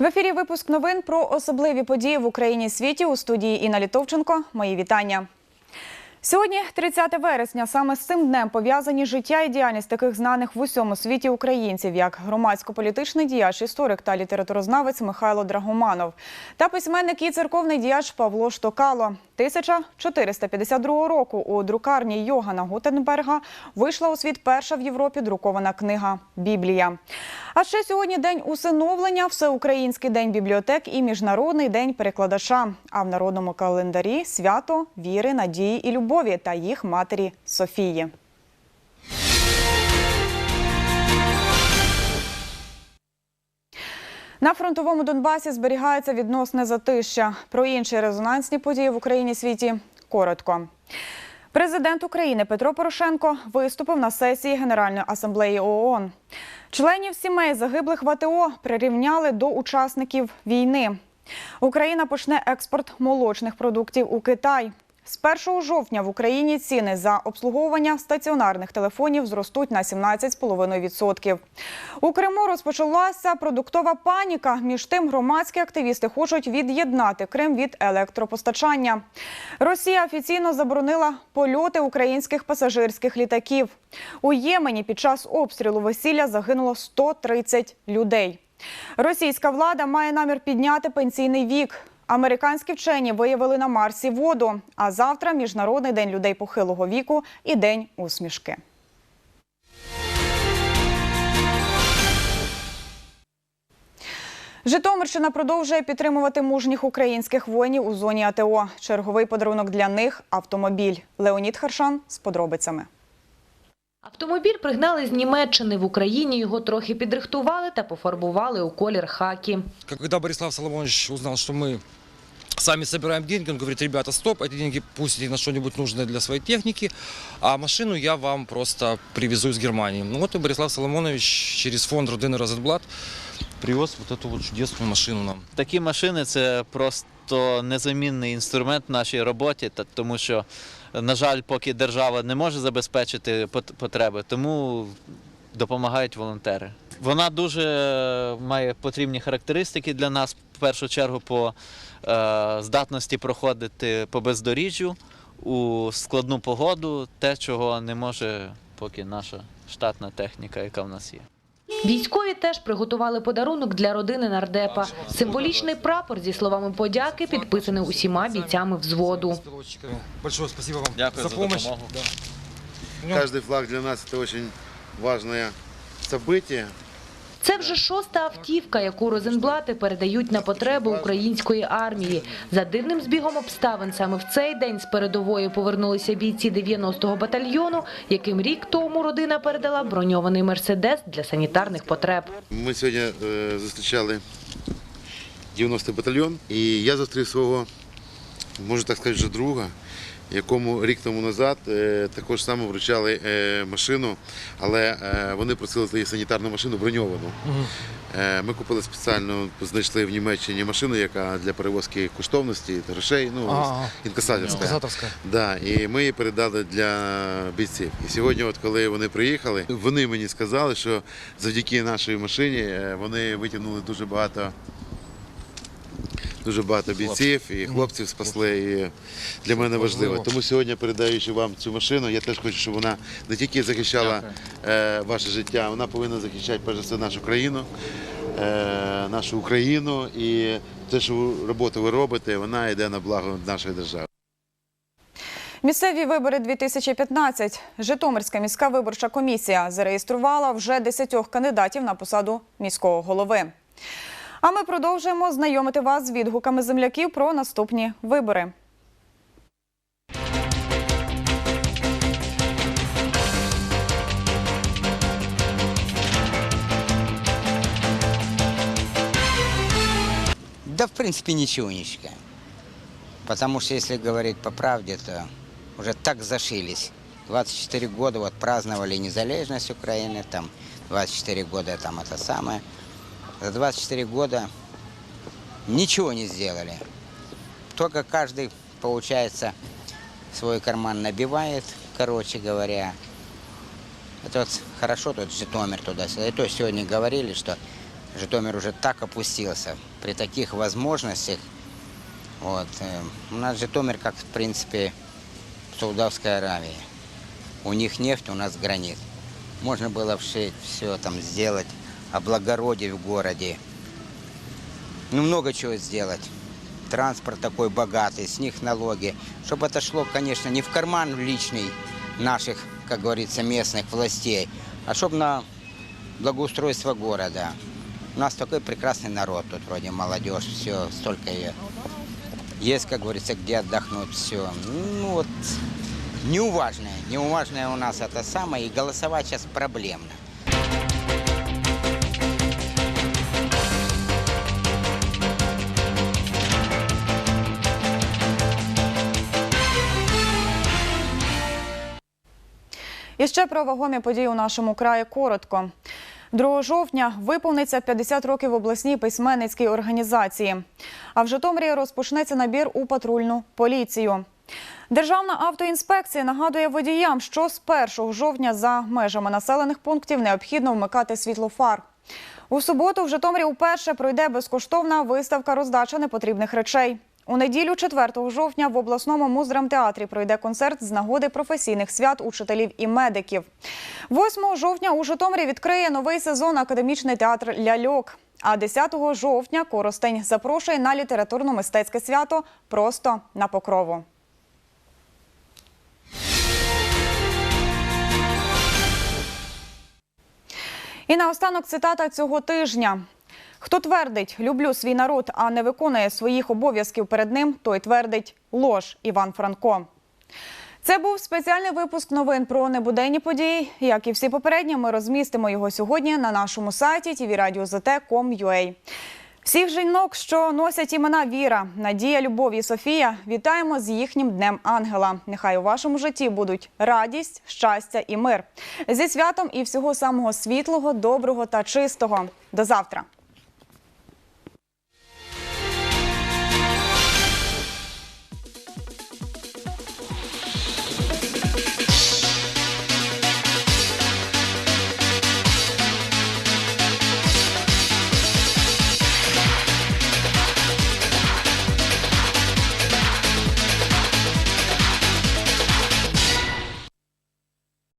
В ефірі випуск новин про особливі події в Україні і світі у студії Інна Літовченко. Мої вітання. Сьогодні, 30 вересня, саме з цим днем пов'язані життя і діяльність таких знаних в усьому світі українців, як громадсько-політичний діяч, історик та літературознавець Михайло Драгоманов та письменник і церковний діяч Павло Штокало. 1452 року у друкарні Йогана Гутенберга вийшла у світ перша в Європі друкована книга Біблія. А ще сьогодні день усиновлення, всеукраїнський день бібліотек і міжнародний день перекладача. А в народному календарі свято віри, надії і любові та їх матері Софії. На фронтовому Донбасі зберігається відносне затища. Про інші резонансні події в Україні світі коротко. Президент України Петро Порошенко виступив на сесії Генеральної асамблеї ООН. Членів сімей загиблих в АТО прирівняли до учасників війни. Україна почне експорт молочних продуктів у Китай. З 1 жовтня в Україні ціни за обслуговування стаціонарних телефонів зростуть на 17,5%. У Криму розпочалася продуктова паніка. Між тим громадські активісти хочуть від'єднати Крим від електропостачання. Росія офіційно заборонила польоти українських пасажирських літаків. У Ємені під час обстрілу весілля загинуло 130 людей. Російська влада має намір підняти пенсійний вік. Американські вчені виявили на Марсі воду. А завтра міжнародний день людей похилого віку і день усмішки. Житомирщина продовжує підтримувати мужніх українських воїнів у зоні АТО. Черговий подарунок для них автомобіль. Леонід Харшан з подробицями. Автомобіль пригнали з Німеччини. В Україні його трохи підрихтували та пофарбували у колір хакі. Когда Борислав Соломонович узнал, что мы сами собираем деньги, он говорит, ребята, стоп, эти деньги пусть на что-нибудь нужное для своей техники, а машину я вам просто привезу из Германии. Ну вот и Борислав Соломонович через фонд Родины Розенблат привез вот эту вот чудесную машину нам. Такі машини це просто незамінний інструмент в нашій роботі, та- тому що, на жаль, поки держава не може забезпечити пот- потреби, тому допомагають волонтери. Вона дуже має потрібні характеристики для нас, в першу чергу, по е, здатності проходити по бездоріжжю у складну погоду, те, чого не може поки наша штатна техніка, яка в нас є. Військові теж приготували подарунок для родини нардепа. Символічний прапор зі словами подяки підписаний усіма бійцями взводу. Большое спасибо вам Дякую за помощь. допомогу. Да. Каждый флаг для нас это очень важное событие. Це вже шоста автівка, яку Розенблати передають на потреби української армії. За дивним збігом обставин саме в цей день з передової повернулися бійці 90-го батальйону, яким рік тому родина передала броньований мерседес для санітарних потреб. Ми сьогодні е, зустрічали 90-й батальйон, і я зустрів свого, можу так сказати, друга, якому рік тому назад е, також саме вручали е, машину, але е, вони просили санітарну машину броньовану. Ми купили спеціально, знайшли в Німеччині машину, яка для перевозки коштовності, грошей, ну, інкасаторська. Да, і ми її передали для бійців. І сьогодні, от коли вони приїхали, вони мені сказали, що завдяки нашій машині вони витягнули дуже багато. Дуже багато бійців і хлопців спасли. І для мене важливо. Тому сьогодні, передаючи вам цю машину, я теж хочу, щоб вона не тільки захищала е, ваше життя, вона повинна захищати перш за все нашу країну, е, нашу Україну. І те, що роботу ви робите, вона йде на благо нашої держави. Місцеві вибори 2015. Житомирська міська виборча комісія зареєструвала вже 10 кандидатів на посаду міського голови. А ми продовжуємо знайомити вас з відгуками земляків про наступні вибори. Да, в принципе, ничего не считаем. Потому что, если говорить по правде, то уже так зашились. 24 года вот праздновали незалежность Украины, там 24 года там это самое. За 24 года ничего не сделали. Только каждый, получается, свой карман набивает, короче говоря. Это вот хорошо тут Житомир туда-сюда. И то сегодня говорили, что Житомир уже так опустился при таких возможностях. Вот. э, У нас Житомир, как в принципе, Саудовская Аравия. У них нефть, у нас гранит. Можно было все там сделать, облагородить в городе. Ну, много чего сделать. Транспорт такой богатый, с них налоги. Чтобы это шло, конечно, не в карман личный наших, как говорится, местных властей, а чтобы на благоустройство города. У нас такой прекрасный народ тут, вроде молодежь, все, столько ее. Есть, как говорится, где отдохнуть, все. Ну вот, неуважное, неуважное у нас это самое, и голосовать сейчас проблемно. І ще про вагомі події у нашому краї коротко. 2 жовтня виповниться 50 років обласній письменницькій організації. А в Житомирі розпочнеться набір у патрульну поліцію. Державна автоінспекція нагадує водіям, що з 1 жовтня за межами населених пунктів необхідно вмикати світлофар. У суботу в Житомирі вперше пройде безкоштовна виставка роздача непотрібних речей. У неділю, 4 жовтня, в обласному муздрамтеатрі пройде концерт з нагоди професійних свят учителів і медиків. 8 жовтня у Житомирі відкриє новий сезон академічний театр ляльок. А 10 жовтня Коростень запрошує на літературно-мистецьке свято просто на покрову. І наостанок цитата цього тижня. Хто твердить люблю свій народ, а не виконує своїх обов'язків перед ним, той твердить лож Іван Франко. Це був спеціальний випуск новин про небуденні події. Як і всі попередні, ми розмістимо його сьогодні на нашому сайті tvradio.zt.com.ua. Всіх жінок, що носять імена Віра, Надія, Любов і Софія, вітаємо з їхнім днем ангела. Нехай у вашому житті будуть радість, щастя і мир. Зі святом і всього самого світлого, доброго та чистого. До завтра.